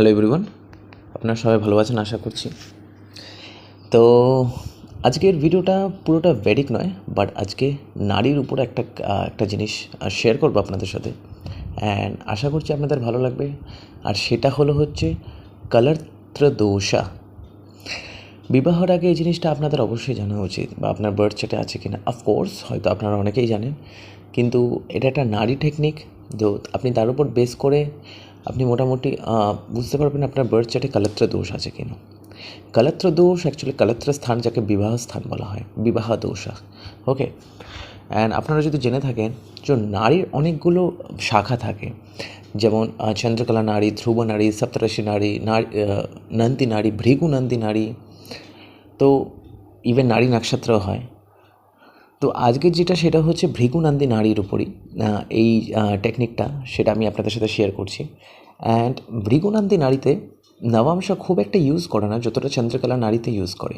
Hello everyone আপনারা সবাই ভালো আছেন, আশা করছি। তো আজকের ভিডিওটা পুরোটা ভেডিক নয় বাট আজকে নারীর উপর একটা একটা জিনিস শেয়ার করব আপনাদের সাথে। অ্যান্ড আশা করছি আপনাদের ভালো লাগবে। আর সেটা হলো হচ্ছে কালার দোষা বিবাহর আগে এই জিনিসটা আপনাদের অবশ্যই জানা উচিত, বা আপনার বার্থ চার্টে আছে কিনা। অফকোর্স হয়তো আপনারা অনেকেই জানেন, কিন্তু এটা একটা নারী টেকনিক তো আপনি তার উপর বেস করে আপনি মোটামুটি বুঝতে পারবেন আপনার বার্থ চার্টে কালত্র দোষ আছে কিনা। কালত্র দোষ অ্যাকচুয়ালি কালত্র স্থান যাকে বিবাহ স্থান বলা হয়, বিবাহ দোষা ওকে অ্যান্ড আপনারা যদি জেনে থাকেন, যে নারীর অনেকগুলো শাখা থাকে, যেমন চন্দ্রকলা নারী, ধ্রুব নারী সপ্তরাশি নারী নারী নন্দী নারী, ভৃগু নন্দী নারী, তো ইভেন নারী নক্ষত্র হয়। তো আজকের যেটা সেটা হচ্ছে ভৃগুনান্দি নারীর উপরই এই টেকনিকটা সেটা আমি আপনাদের সাথে শেয়ার করছি। অ্যান্ড ভৃগুনান্দি নারীতে নবাংশ খুব একটা ইউজ করে না, যতটা চন্দ্রকলা নারীতে ইউজ করে।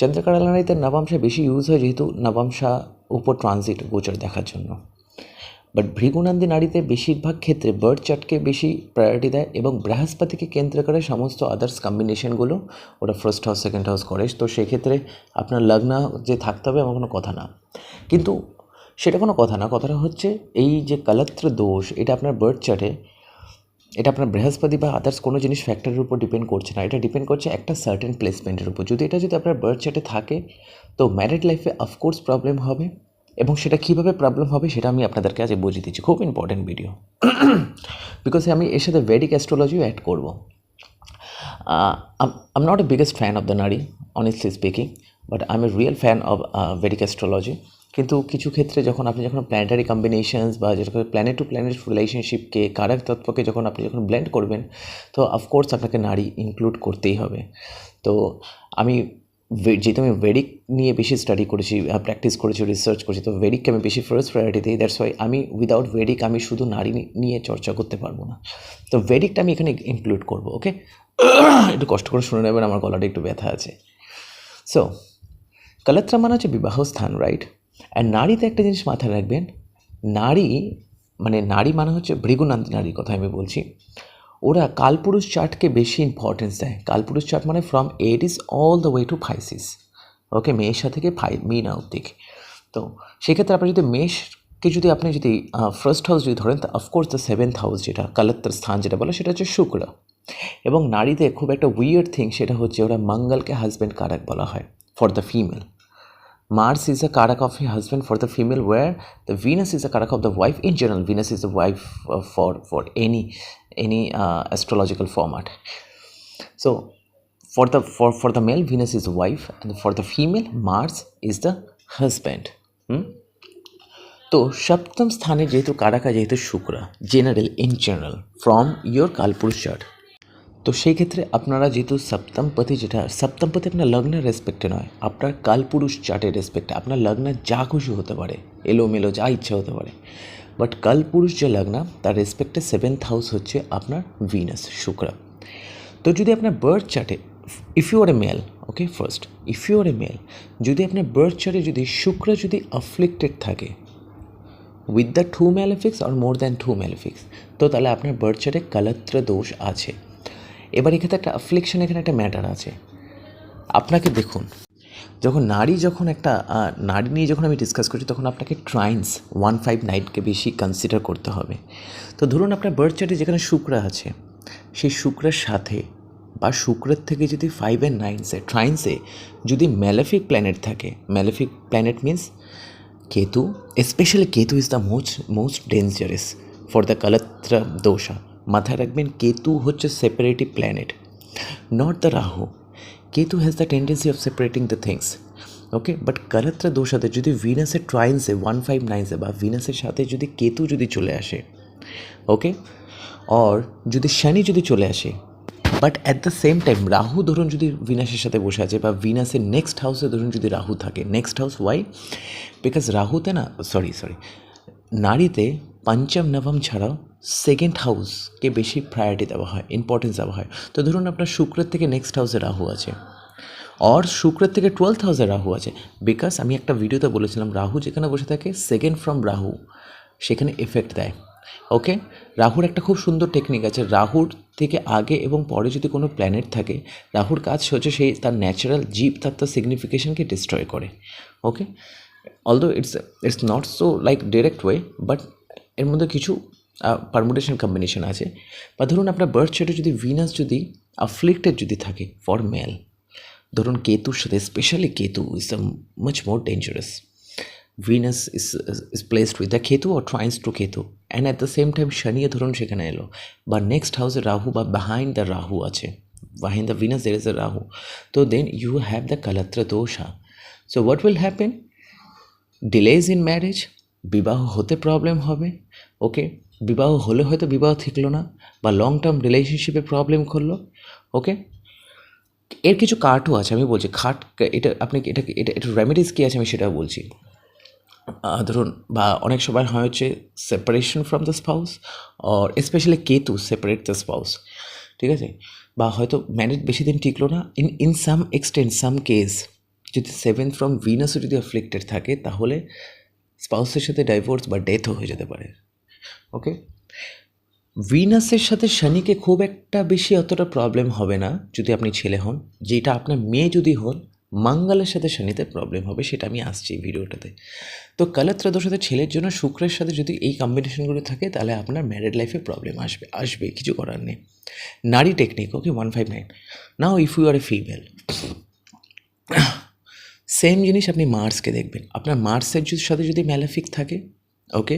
চন্দ্রকলা নারীতে নবাংশা বেশি ইউজ হয় যেহেতু নবাংশা উপর ট্রানজিট গোচর দেখার জন্য। বাট ভৃগুনন্দী নারীতে বেশিরভাগ ক্ষেত্রে বার্ড চার্টকে বেশি প্রায়োরিটি দেয় এবং বৃহস্পতিকে কেন্দ্র করে সমস্ত আদার্স কম্বিনেশনগুলো ওরা ফার্স্ট হাউস সেকেন্ড হাউস করে। তো সেক্ষেত্রে আপনার লগ্ন যে থাকতে হবে এমন কোনো কথা না। কিন্তু সেটা কোনো কথা না, কথাটা হচ্ছে এই যে কালত্র দোষ, এটা আপনার বার্ড চার্টে এটা আপনার বৃহস্পতি বা আদার্স কোনো জিনিস ফ্যাক্টরের উপর ডিপেন্ড করছে না। এটা ডিপেন্ড করছে একটা সার্টেন প্লেসমেন্টের উপর। যদি এটা যদি আপনার বার্থ চার্টে থাকে, তো ম্যারিড লাইফে অফকোর্স প্রবলেম হবে। এবং সেটা কীভাবে প্রবলেম হবে সেটা আমি আপনাদেরকে আজ বুঝিয়ে দিচ্ছি। খুব ইম্পর্টেন্ট ভিডিও বিকজ আমি এর সাথে ভেডিক অ্যাস্ট্রোলজিও অ্যাড করব। I'm not a biggest fan of the Nadi honestly speaking but I am a real fan of Vedic astrology কিন্তু কিছু ক্ষেত্রে যখন আপনি যখন প্ল্যানেটারি কম্বিনেশনস বা যেটাকে প্ল্যানেট টু প্ল্যানেট রিলেশনশিপকে কারক তত্ত্বকে যখন আপনি যখন ব্লেন্ড করবেন, তো অফকোর্স আপনাকে নারী ইনক্লুড করতেই হবে। তো আমি যেহেতু আমি ভেডিক নিয়ে বেশি স্টাডি করেছি প্র্যাকটিস করেছি রিসার্চ করেছি, তো ভেডিককে আমি বেশি ফার্স্ট প্রায়োরিটি দিই। দ্যাটস ওয়াই আমি উইদাউট ভেডিক আমি শুধু নারী নিয়ে চর্চা করতে পারব না। তো ভেডিকটা আমি এখানে ইনক্লুড করব ওকে একটু কষ্ট করে শুনে নেবেন, আমার গলাটা একটু ব্যথা আছে। সো কালাত্রা মানে হচ্ছে বিবাহ স্থান রাইট অ্যান্ড নারীতে একটা জিনিস মাথায় রাখবেন, নারী মানে নারী মানে হচ্ছে ভৃগুনান্তি নারীর কথা আমি বলছি। ওরা কালপুরুষ চার্টকে বেশি ইম্পর্টেন্স দেয়। কালপুরুষ চার্ট মানে from eight is all the way to Pisces okay Mesha থেকে ফাই মিনা অব্দিক তো সেক্ষেত্রে আপনি যদি মেষকে যদি আপনি যদি ফার্স্ট হাউস যদি ধরেন তা অফকোর্স দ্য সেভেন্থ হাউস যেটা কালাত্তর স্থান যেটা বলে সেটা হচ্ছে শুক্র। এবং নারীতে খুব একটা উইয়ার্ড থিং সেটা হচ্ছে ওরা মঙ্গলকে হাজব্যান্ড কারক বলা হয় for the female a Karak of a husband for the female, where the Venus is a Karak of the wife. In general, Venus is the wife uh, for for any any uh, astrological format. So, for the for for the male, Venus is wife, and for the female, Mars is the husband. Hmm? তো সপ্তম স্থানে যেহেতু কারাকা যেহেতু Shukra general in general from your Kalpurush chart তো সেই ক্ষেত্রে আপনারা যেহেতু সপ্তমপতি যেটা সপ্তমপতি আপনার লগ্নের রেসপেক্টে নয় আপনার কালপুরুষ চার্টের রেসপেক্টে আপনার লগ্ন যা খুশি হতে পারে এলোমেলো যা ইচ্ছা হতে পারে বাট কালপুরুষ যে লগ্ন তার রেসপেক্টে সেভেন্থ হাউস হচ্ছে আপনার ভিনাস শুক্র তো যদি আপনার বার্থ চার্টে if you are a male okay first if you are a male যদি আপনার বার্থ চার্টে যদি শুক্র যদি অফ্লিক্টেড থাকে with the two malefics or more than two malefics তো তাহলে আপনার বার্থ চার্টে কালত্র দোষ আছে। এবার এক্ষেত্রে একটা অ্যাফ্লিকশন এখানে একটা ম্যাটার আছে। আপনাকে দেখুন যখন নারী যখন একটা নারী নিয়ে যখন আমি ডিসকাস করছি, তখন আপনাকে ট্রাইন্স ওয়ান ফাইভ নাইনকে বেশি কনসিডার করতে হবে। তো ধরুন আপনার বার্থ চার্টে যেখানে শুক্র আছে, সেই শুক্রের সাথে বা শুক্রের থেকে যদি ফাইভ অ্যান্ড নাইনসে ট্রাইন্সে যদি ম্যালেফিক প্ল্যানেট থাকে malefic planet means Ketu specially Ketu is the most most dangerous for the kalatra dosha মাথায় রাখবেন, কেতু হচ্ছে separative planet not the Rahu. Ketu has the tendency of separating the things okay but কালত্রা দোষাতে যদি ভিনাসের ট্রাইন্সে one five নাইনসে বা ভিনাসের সাথে যদি কেতু যদি চলে আসে ওকে অর যদি শনি যদি চলে আসে but at the same time Rahu ধরুন যদি ভিনাসের সাথে বসে আছে বা ভিনাসের নেক্সট হাউসে ধরুন যদি রাহু থাকে নেক্সট হাউস ওয়াই বিকজ রাহুতে না সরি সরি নারীতে পঞ্চম নবম ছাড়াও সেকেন্ড হাউসকে বেশি প্রায়োরিটি দেওয়া হয় ইম্পর্টেন্স দেওয়া হয়। তো ধরুন আপনার শুক্রের থেকে নেক্সট হাউসে রাহু আছে। অর শুক্রের থেকে টুয়েলথ হাউসে রাহু আছে। বিকজ আমি একটা ভিডিওতে বলেছিলাম, রাহু যেখানে বসে থাকে সেকেন্ড ফ্রম রাহু, সেখানে এফেক্ট দেয়। ওকে রাহুর একটা খুব সুন্দর টেকনিক আছে। রাহুর থেকে আগে এবং পরে যদি কোনো প্ল্যানেট থাকে, রাহুর কাজ হচ্ছে সেই তার ন্যাচারাল জীব তার তার সিগনিফিকেশনকে ডিস্ট্রয় করে। Okay although it's it's not so like direct way but এর মধ্যে কিছু পারমুটেশন কম্বিনেশন আছে। বা ধরুন আপনার বার্থ চার্টে যদি ভিনাস যদি আফ্লিক্টেড যদি থাকে ফর মেল ধরুন কেতুর সাথে specially Ketu is a much more dangerous Venus is is placed with the Ketu or trines to Ketu. And at the same time শনিও ধরুন সেখানে এলো। বা নেক্সট হাউসে রাহু বা বিহাইন্ড দ্য রাহু আছে। Behind the Venus there is the Rahu. তো then you have the kalatra dosha so what will happen delays in marriage বিবাহ হতে প্রবলেম হবে। ওকে বিবাহ হলে হয়তো বিবাহ ঠিকলো না বা লং টার্ম রিলেশনশিপে প্রবলেম করল ওকে এর কিছু কার্টও আছে, আমি বলছি, খাট, এটা আপনি এটা এটা এটা রেমেডিস কী আছে আমি সেটা বলছি। ধরুন, বা অনেক সময় হয় হচ্ছে separation from the spouse or specially Ketu separate the spouse ঠিক আছে? বা হয়তো ম্যারেজ বেশি দিন টিকলো না in in some extent some case যদি সেভেন ফ্রম ভিনাসও যদি অ্যাফ্লিক্টেড থাকে, তাহলে স্পাউসের সাথে ডাইভোর্স বা ডেথও হয়ে যেতে পারে। ওকে ভিনাসের সাথে শনিকে খুব একটা বেশি অতটা প্রবলেম হবে না, যদি আপনি ছেলে হন। যেটা আপনার মেয়ে যদি হন, মঙ্গলের সাথে শনিতে প্রবলেম হবে, সেটা আমি আসছি এই ভিডিওটাতে। তো কালাত্রাদোর সাথে ছেলের জন্য শুক্রের সাথে যদি এই কম্বিনেশনগুলো থাকে, তাহলে আপনার ম্যারিড লাইফে প্রবলেম আসবে আসবে, কিছু করার নেই। নারী technique okay one five nine now if you are a female same জিনিস আপনি মার্সকে দেখবেন। আপনার মার্সের সাথে যদি ম্যালেফিক থাকে okay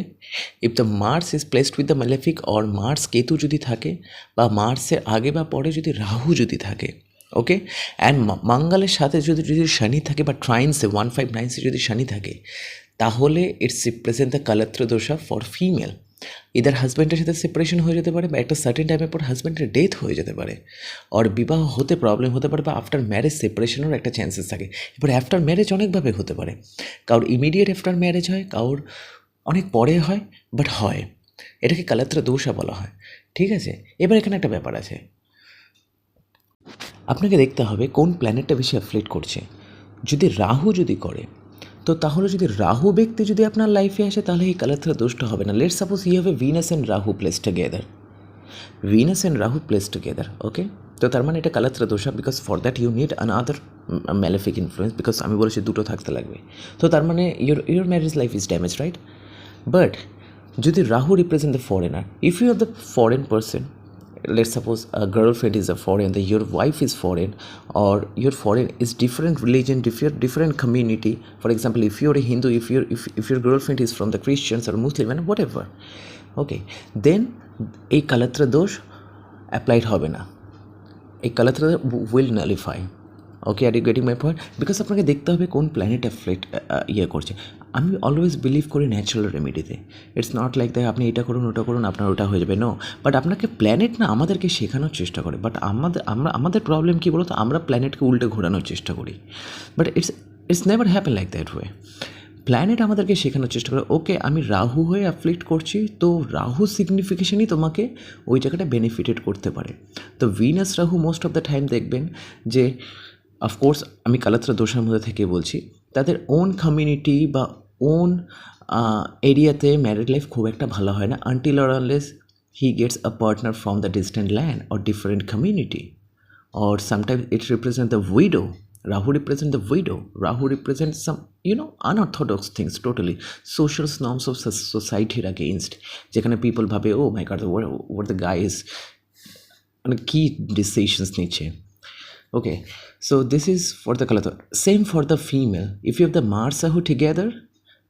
if the Mars is placed with the malefic or Mars Ketu যদি থাকে বা মার্সের আগে বা পরে যদি রাহু যদি থাকে ওকে অ্যান্ড মঙ্গলের সাথে যদি যদি শনি থাকে বা ট্রাইন্সে ওয়ান ফাইভ নাইনসে যদি শনি থাকে, তাহলে it's represent the kalatra dosha for female either হাজব্যান্ডের সাথে সেপারেশন হয়ে যেতে পারে বা একটা সার্টেন টাইমের পর হাজব্যান্ডের ডেথ হয়ে যেতে পারে। আর বিবাহ হতে প্রবলেম হতে পারে বা আফটার ম্যারেজ সেপারেশনেরও একটা চান্সেস থাকে। এবার আফটার ম্যারেজ অনেকভাবে হতে পারে। কারোর ইমিডিয়েট আফটার ম্যারেজ হয়, কারোর অনেক পরে হয় বাট হয়। এটাকে কালাত্রা দোষা বলা হয়। ঠিক আছে? এবার এখানে একটা ব্যাপার আছে। আপনাকে দেখতে হবে কোন প্ল্যানেটটা বেশি অ্যাফ্লেক্ট করছে। যদি রাহু যদি করে, তো তাহলে যদি রাহু ব্যক্তি যদি আপনার লাইফে আসে, তাহলে এই কালাত্রা দোষটা হবে না। Let suppose you have a Venus and Rahu place together Venus and Rahu place together okay তো তার মানে এটা কালাত্রা দোষা because for that you need another malefic influence because আমি বলেছি দুটো থাকতে লাগবে। তো তার মানে your your marriage life is damage right but যদি Rahu represent the foreigner if you are the foreign person let suppose girlfriend is a foreign the your wife is foreign or your foreign is different religion differ different community for example if your a Hindu if your if if your girlfriend is from the Christians or Muslim and whatever okay then এই কালাত্র দোষ applied হবে না. এই কালাত্র will nullify okay are you getting my point because আপনাকে দেখতে হবে কোন প্ল্যানেট অ্যাফ্লেট ইয়ে করছে. আমি অলওয়েজ বিলিভ করি ন্যাচারাল রেমেডিতে ইটস নট লাইক দ্যাট আপনি এটা করুন, ওটা করুন, আপনার ওটা হয়ে যাবে নো বাট আপনাকে প্ল্যানেট না আমাদেরকে শেখানোর চেষ্টা করে। বাট আমাদের, আমরা, আমাদের প্রবলেম কী বলতো? আমরা প্ল্যানেটকে উল্টে ঘোরানোর চেষ্টা করি। But it's it's never happen like that way planet আমাদেরকে শেখানোর চেষ্টা করে ওকে আমি রাহু হয়ে অ্যাফ্লিক্ট করছি, তো রাহু সিগনিফিকেশনই তোমাকে ওই জায়গাটা বেনিফিটেড করতে পারে। তো Venus Rahu most of the time দেখবেন যে অফকোর্স আমি কালাত্রা দোষার মধ্যে থেকে বলছি, তাদের ওন কমিউনিটি বা ওন এরিয়াতে ম্যারিড লাইফ খুব একটা ভালো হয় না until or unless he gets a partner from the distant land or different community or sometimes it represent the widow Rahu represent the widow Rahu represent some you know unorthodox things totally social norms of সোসাইটির against যেখানে people ভাবে ও my god were the guys মানে কী decisions নিচ্ছে? Okay so this is for the colour same for the female if you the Mars আহু together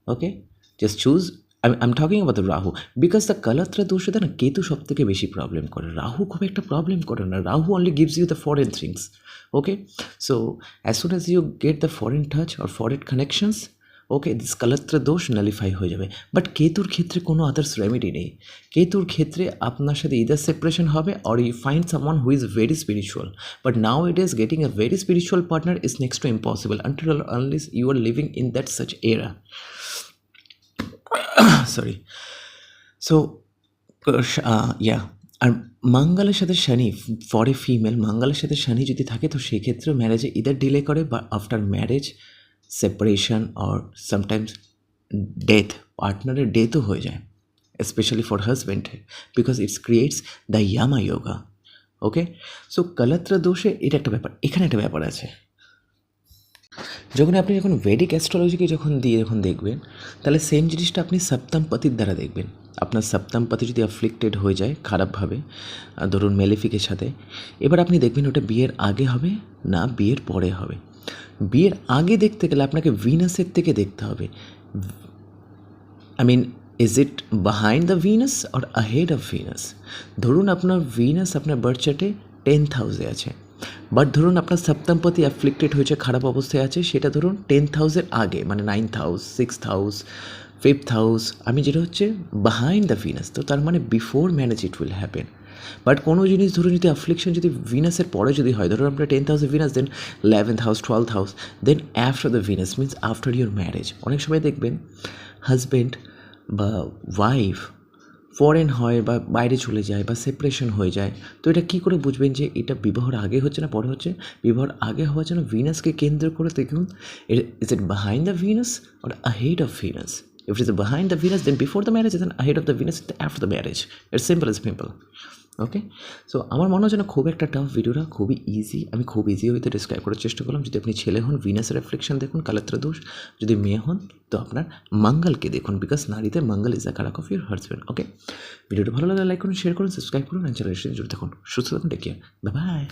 okay? Just choose I I'm talking about the Rahu because the kalatra দোষে না কেতু সব থেকে বেশি problem করে রাহু খুব একটা প্রবলেম করে না Rahu only gives you the foreign things okay so as soon as you get the foreign touch or foreign connections okay this dosha nullify হয়ে যাবে বাট কেতুর ক্ষেত্রে কোনো আদার্স রেমেডি নেই কেতুর ক্ষেত্রে আপনার সাথে ইদার সেপারেশন হবে or you find someone who is very spiritual but now it is getting a very spiritual partner is next to impossible until unless you are living in that such era sorry so yeah আর মাঙ্গালের সাথে Shani for a female মাঙ্গালের সাথে শনি যদি থাকে তো সেক্ষেত্রেও ম্যারেজে either delay করে বা after marriage separation or sometimes death পার্টনারের ডেথও হয়ে যায়, especially for husband, because it creates the yama yoga okay so কালাত্রা দোষে এটা একটা ব্যাপার, এখানে একটা ব্যাপার আছে। যখন আপনি যখন ভেডিক অ্যাস্ট্রোলজিকে যখন দিয়ে যখন দেখবেন, তাহলে সেম জিনিসটা আপনি সপ্তমপতির দ্বারা দেখবেন। আপনার সপ্তমপতি যদি অ্যাফ্লিক্টেড হয়ে যায় খারাপভাবে, ধরুন মেলেফিকের সাথে, এবার আপনি দেখবেন ওটা বিয়ের আগে হবে না, বিয়ের পরে হবে। বিয়ের আগে দেখতে গেলে আপনাকে ভিনাসের থেকে দেখতে হবে। I mean is it behind the Venus or ahead of Venus ধরুন আপনার ভিনাস আপনার বার্থ চার্টে টেন্থ হাউসে আছে। বাট ধরুন আপনার সপ্তমপতি অ্যাফ্লিক্টেড হয়েছে, খারাপ অবস্থায় আছে, সেটা ধরুন টেন্থ হাউসের আগে মানে ninth house sixth house fifth house আমি যেটা হচ্ছে বাহাইন্ড দ্য ভিনাস তো তার মানে before marriage it will happen but কোনো জিনিস ধরুন যদি অ্যাফ্লিকশন যদি ভিনাসের পরে যদি হয়, ধরুন আপনার টেন্থ হাউসে Venus then eleventh house twelfth house then after the Venus means after your marriage অনেক সময় দেখবেন হাজব্যান্ড বা ওয়াইফ ফরেন হয় বা বাইরে চলে যায় বা সেপারেশন হয়ে যায়, তো এটা কী করে বুঝবেন যে এটা বিবাহর আগে হচ্ছে না পরে হচ্ছে? বিবাহর আগে হওয়ার জন্য ভিনাসকে কেন্দ্র করে দেখুন is it behind the Venus or ahead of Venus if is behind the Venus then before the marriage then ahead of the after the marriage it's simple is simple okay so আমার মনে হয় যেন খুব একটা tough ভিডিওটা খুবই easy আমি খুব ইজি হইতে ডিসক্রাইব করার চেষ্টা করলাম। যদি আপনি ছেলে হন ভিনাস রেফ্লেকশন দেখুন কালাত্র দোষ। যদি মেয়ে হন, তো আপনার মঙ্গলকে দেখুন because নারীতে Mangal is the karak of your husband okay ভিডিওটা ভালো লাগলে লাইক করুন শেয়ার করুন সাবস্ক্রাইব করুন অ্যান্ড চ্যানেল জুড়ে থাকুন। সুস্থ থাকুন টেক কেয়ার বাই